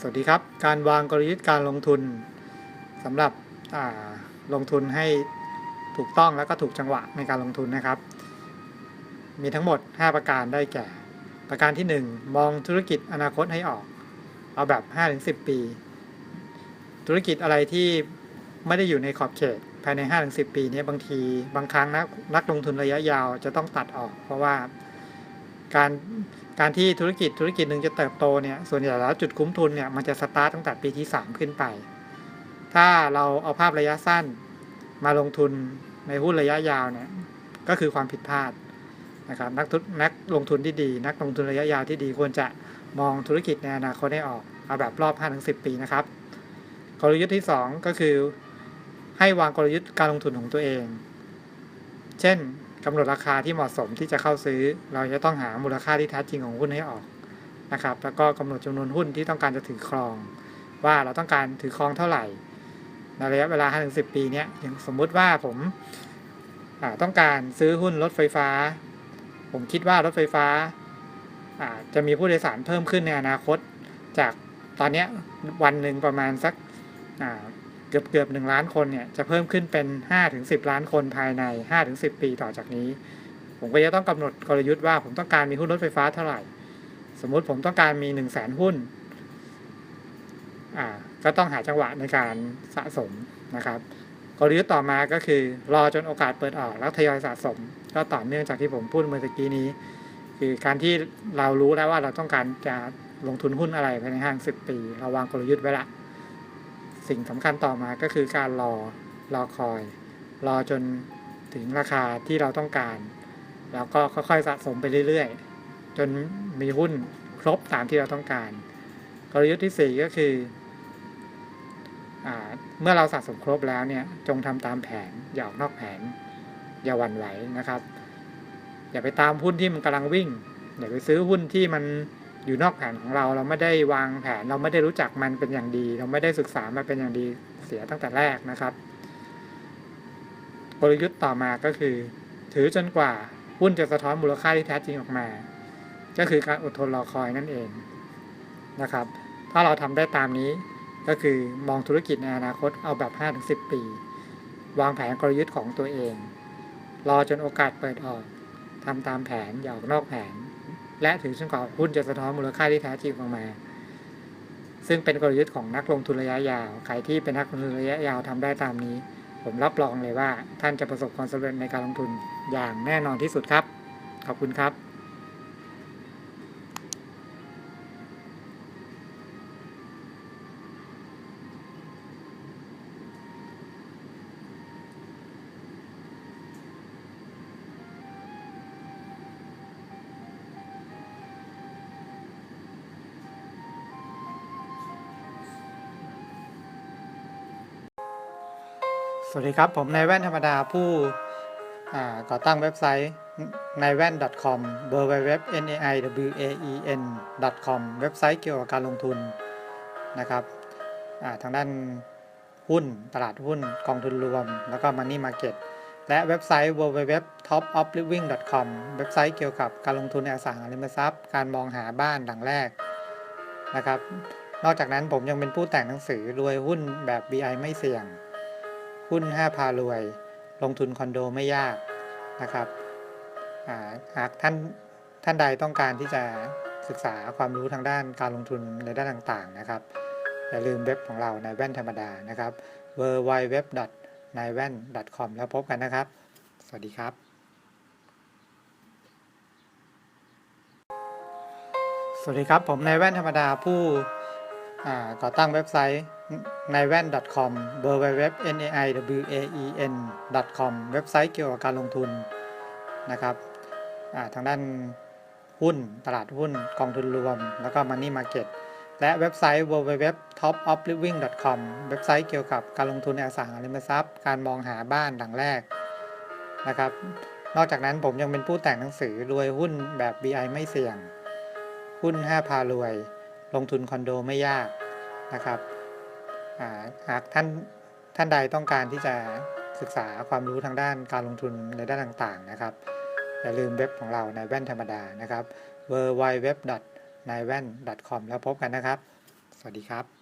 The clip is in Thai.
สวัสดีครับ การวางกลยุทธ์การลงทุนสำหรับลงทุนให้ถูกต้องแล้วก็ถูกจังหวะในการลงทุนนะครับ มีทั้งหมด 5 ประการได้แก่ ประการที่ 1 มองธุรกิจอนาคตให้ออก เอาแบบ 5-10 ปี ธุรกิจอะไรที่ไม่ได้อยู่ในขอบเขตภายใน 5-10 ปีนี้บางทีบางครั้งนักนักลงทุนระยะยาวจะต้องตัดออก เพราะว่าการ การที่ธุรกิจธุรกิจหนึ่งจะเติบโตเนี่ยส่วนใหญ่แล้วจุดคุ้มทุนเนี่ยมันจะสตาร์ตตั้งแต่ปีที่ 3 ขึ้นไป ถ้าเราเอาภาพระยะสั้นมาลงทุนในหุ้นระยะยาวเนี่ยก็คือความผิดพลาดนะครับนักทุนนักลงทุนที่ดี นักลงทุนระยะยาวที่ดีควรจะมองธุรกิจในอนาคตให้ออกเอาแบบรอบ5-10 ปีนะครับกลยุทธ์ที่ 2 ก็คือให้วางกลยุทธ์การลงทุนของตัวเอง เช่น กำหนดราคาที่เหมาะสมที่จะเข้าซื้อ เราจะต้องหามูลค่าที่แท้จริงของหุ้นให้ออกนะครับ แล้วก็กำหนดจำนวนหุ้นที่ต้องการจะถือครอง ว่าเราต้องการถือครองเท่าไหร่ ในระยะเวลา 5-10 ปีเนี้ยอย่างสมมุติว่าผมาต้องการซื้อหุ้นรถไฟฟ้า ผมคิดว่ารถไฟฟ้าอาจะมีผู้โดยสารเพิ่มขึ้นในอนาคต จากตอนนี้วันหนึ่งประมาณสักา เกือบเกือบหนึ่งล้านคนเนี่ยจะเพิ่มขึ้นเป็น5-10ล้านคนภายใน5-10ปีต่อจากนี้ ผมก็จะต้องกำหนดกลยุทธ์ว่าผมต้องการมีหุ้นรถไฟฟ้าเท่าไหร่ สมมุติผมต้องการมี1 0 0 0 0แสนหุ้นอ่าก็ต้องหาจังหวะในการสะสมนะครับกลยุทธ์ต่อมาก็คือ รอจนโอกาสเปิดออกแล้วทยอยสะสม ก็ต่อเนื่องจากที่ผมพูดเมื่อตะกี้นี้ คือการที่เรารู้แล้วว่าเราต้องการจะลงทุนหุ้นอะไรภายในห้างสิบปี เราวางกลยุทธ์ไว้ละ สิ่งสำคัญต่อมาก็คือการรอรอคอย รอจนถึงราคาที่เราต้องการ แล้วก็ค่อยๆสะสมไปเรื่อยๆ จนมีหุ้นครบตามที่เราต้องการ กลยุทธ์ที่ 4 ก็คืออเมื่อเราสะสมครบแล้วเนี่ยจงทำตามแผนอย่าออกนอกแผน อย่าหวั่นไหวนะครับ อย่าไปตามหุ้นที่มันกำลังวิ่งอย่าไปซื้อหุ้นที่มัน อยู่นอกแผนของเรา เราไม่ได้วางแผน เราไม่ได้รู้จักมันเป็นอย่างดี เราไม่ได้ศึกษามาเป็นอย่างดีเสียตั้งแต่แรกนะครับ กลยุทธ์ต่อมาก็คือ ถือจนกว่าหุ้นจะสะท้อนมูลค่าที่แท้จริงออกมา ก็คือการอดทนรอคอยนั่นเองนะครับ ถ้าเราทำได้ตามนี้ก็คือมองธุรกิจในอนาคตเอาแบบ 5-10 ปี วางแผนกลยุทธ์ของตัวเอง รอจนโอกาสเปิดออกทำตามแผนอย่าออกนอกแผน และถือจนกว่าหุ้นจะสะท้อนมูลค่าที่แท้จริงออกมา ซึ่งเป็นกลยุทธ์ของนักลงทุนระยะยาว ใครที่เป็นนักลงทุนระยะยาวทำได้ตามนี้ ผมรับรองเลยว่า ท่านจะประสบความสำเร็จในการลงทุนอย่างแน่นอนที่สุดครับ ขอบคุณครับ สวัสดีครับ ผมนายแว่นธรรมดาผู้ก่อตั้งเว็บไซต์นายแว่น .com w w w n a i w a e n .com เว็บไซต์เกี่ยวกับการลงทุนนะครับทางด้านหุ้นตลาดหุ้นกองทุนรวม แล้วก็ Money Market และเว็บไซต์ www topofliving com เว็บไซต์เกี่ยวกับการลงทุนในอสังหาริมทรัพย์ การมองหาบ้านหลังแรกนะครับ นอกจากนั้นผมยังเป็นผู้แต่งหนังสือรวยหุ้นแบบ BI ไม่เสี่ยง หุ้น 5 พารวย ลงทุนคอนโดไม่ยากนะครับอ่าหากท่านท่านใดต้องการที่จะศึกษาความรู้ทางด้านการลงทุนในด้านต่างๆนะครับ อย่าลืมเว็บของเราในแว่นธรรมดานะครับ w w w n a i w a n com แล้วพบกันนะครับ สวัสดีครับ สวัสดีครับ ผมนายแว่นธรรมดาผู้ ก่อตั้งเว็บไซต์นายแว่น .com w w w n a i w a e n com เว็บไซต์เกี่ยวกับการลงทุนนะครับทางด้านหุ้นตลาดหุ้นกองทุนรวม แล้วก็ Money Market และเว็บไซต์ www topofliving com เว็บไซต์เกี่ยวกับการลงทุนในอสังหาริมทรัพย์ การมองหาบ้านหลังแรกนะครับ นอกจากนั้นผมยังเป็นผู้แต่งหนังสือรวยหุ้นแบบ BI ไม่เสี่ยง หุ้น 5 พารวย ลงทุนคอนโดไม่ยาก นะครับอ่าหากท่านท่านใดต้องการที่จะศึกษาความรู้ทางด้านการลงทุนในด้านต่างๆนะครับ อย่าลืมเว็บของเราในแว่นธรรมดานะครับ w w w n a i w a n com แล้วพบกันนะครับ สวัสดีครับ